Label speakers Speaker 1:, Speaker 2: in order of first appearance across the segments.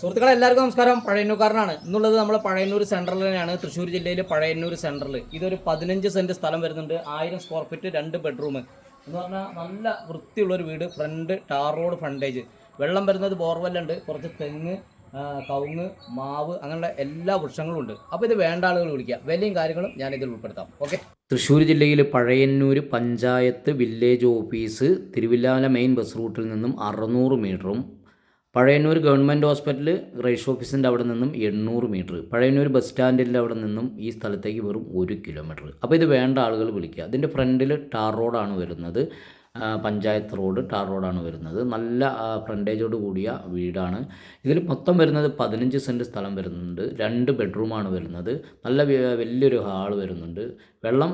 Speaker 1: സുഹൃത്തുക്കളെ എല്ലാവർക്കും നമസ്കാരം. പഴയന്നൂർക്കാരനാണ് എന്നുള്ളത് നമ്മൾ പഴയന്നൂർ സെൻട്രൽ തന്നെയാണ്. തൃശ്ശൂർ ജില്ലയിലെ പഴയന്നൂർ സെൻട്രൽ ഇതൊരു പതിനഞ്ച് സെന്റ് സ്ഥലം വരുന്നുണ്ട്. ആയിരം സ്ക്വയർ ഫീറ്റ് രണ്ട് ബെഡ്റൂം എന്ന് പറഞ്ഞാൽ നല്ല വൃത്തിയുള്ളൊരു വീട് ഫ്രണ്ട് ടാർ റോഡ് ഫ്രണ്ടേജ് വെള്ളം വരുന്നത് ബോർവെല്ലുണ്ട്. കുറച്ച് തെങ്ങ് കവുങ്ങ് മാവ് അങ്ങനെയുള്ള എല്ലാ വൃക്ഷങ്ങളും ഉണ്ട്. അപ്പോൾ ഇത് വേണ്ട ആളുകൾ വിളിക്കുക. വിലയും കാര്യങ്ങളും ഞാൻ ഇതിൽ ഉൾപ്പെടുത്താം. ഓക്കെ. തൃശ്ശൂർ ജില്ലയിൽ Pazhayannur panchayat village office Thiruvillala main bus റൂട്ടിൽ നിന്നും അറുന്നൂറ് മീറ്ററും പഴയന്നൂർ ഗവൺമെന്റ് ഹോസ്പിറ്റൽ റേഷ് ഓഫീസിന്റെ അവിടെ നിന്നും എണ്ണൂറ് മീറ്റർ പഴയന്നൂർ ബസ് സ്റ്റാൻഡിന്റെ അവിടെ നിന്നും ഈ സ്ഥലത്തേക്ക് വെറും ഒരു കിലോമീറ്റർ. അപ്പോൾ ഇത് വേണ്ട ആളുകൾ വിളിക്കുക. അതിന്റെ ഫ്രണ്ടിൽ ടാർ റോഡാണ് വരുന്നത്. പഞ്ചായത്ത് റോഡ് ടാർ റോഡാണ് വരുന്നത്. നല്ല ഫ്രണ്ടേജോട് കൂടിയ വീടാണ്. ഇതിൽ മൊത്തം വരുന്നത് പതിനഞ്ച് സെന്റ് സ്ഥലം വരുന്നുണ്ട്. രണ്ട് ബെഡ്റൂമാണ് വരുന്നത്. നല്ല വലിയൊരു ഹാൾ വരുന്നുണ്ട്. വെള്ളം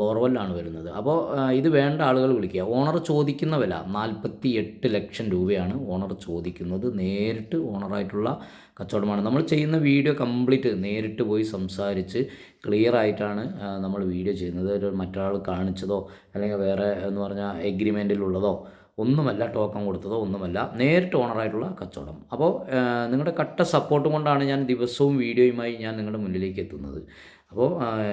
Speaker 1: ബോർവെല്ലാണ് വരുന്നത്. അപ്പോൾ ഇത് വേണ്ട ആളുകൾ വിളിക്കുക. ഓണർ ചോദിക്കുന്ന വില നാൽപ്പത്തി എട്ട് ലക്ഷം രൂപയാണ് ഓണർ ചോദിക്കുന്നത്. നേരിട്ട് ഓണറായിട്ടുള്ള കച്ചവടമാണ്. നമ്മൾ ചെയ്യുന്ന വീഡിയോ കംപ്ലീറ്റ് നേരിട്ട് പോയി സംസാരിച്ച് ക്ലിയർ ആയിട്ടാണ് നമ്മൾ വീഡിയോ ചെയ്യുന്നത്. ഒരു മറ്റൊരാൾ കാണിച്ചതോ അല്ലെങ്കിൽ വേറെ എന്ന് പറഞ്ഞാൽ എഗ്രിമെന്റിലുള്ളതോ ഒന്നുമല്ല ടോക്കൺ കൊടുത്തതോ ഒന്നുമല്ല നേരിട്ട് ഓണറായിട്ടുള്ള കച്ചവടം. അപ്പോൾ നിങ്ങളുടെ കട്ട സപ്പോർട്ട് കൊണ്ടാണ് ഞാൻ ദിവസവും വീഡിയോയുമായി ഞാൻ നിങ്ങളുടെ മുന്നിലേക്ക് എത്തുന്നത്. അപ്പോൾ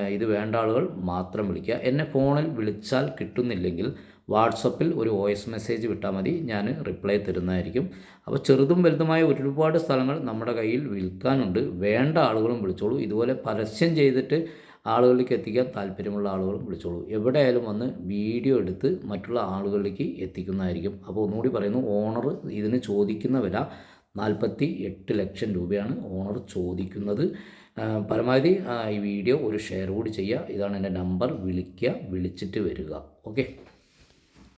Speaker 1: ഇത് വേണ്ട ആളുകൾ മാത്രം വിളിക്കുക. എന്നെ ഫോണിൽ വിളിച്ചാൽ കിട്ടുന്നില്ലെങ്കിൽ വാട്സപ്പിൽ ഒരു വോയിസ് മെസ്സേജ് വിട്ടാൽ മതി. ഞാൻ റിപ്ലൈ തരുന്നതായിരിക്കും. അപ്പോൾ ചെറുതും വലുതുമായ ഒരുപാട് സ്ഥലങ്ങൾ നമ്മുടെ കയ്യിൽ വിൽക്കാനുണ്ട്. വേണ്ട ആളുകളും വിളിച്ചോളൂ. ഇതുപോലെ പരസ്യം ചെയ്തിട്ട് ആളുകളിലേക്ക് എത്തിക്കാൻ താല്പര്യമുള്ള ആളുകളും വിളിച്ചോളൂ. എവിടെയായാലും വന്ന് വീഡിയോ എടുത്ത് മറ്റുള്ള ആളുകളിലേക്ക് എത്തിക്കുന്നതായിരിക്കും. അപ്പോൾ ഒന്നുകൂടി പറയുന്നു ഓണർ ഇതിന് ചോദിക്കുന്ന വില നാൽപ്പത്തി എട്ട് ലക്ഷം രൂപയാണ് ഓണർ ചോദിക്കുന്നത്. പരമാവധി ഈ വീഡിയോ ഒരു ഷെയർ കൂടി ചെയ്യുക. ഇതാണ് എന്റെ നമ്പർ. വിളിക്കുക വിളിച്ചിട്ട് വരിക. ഓക്കെ.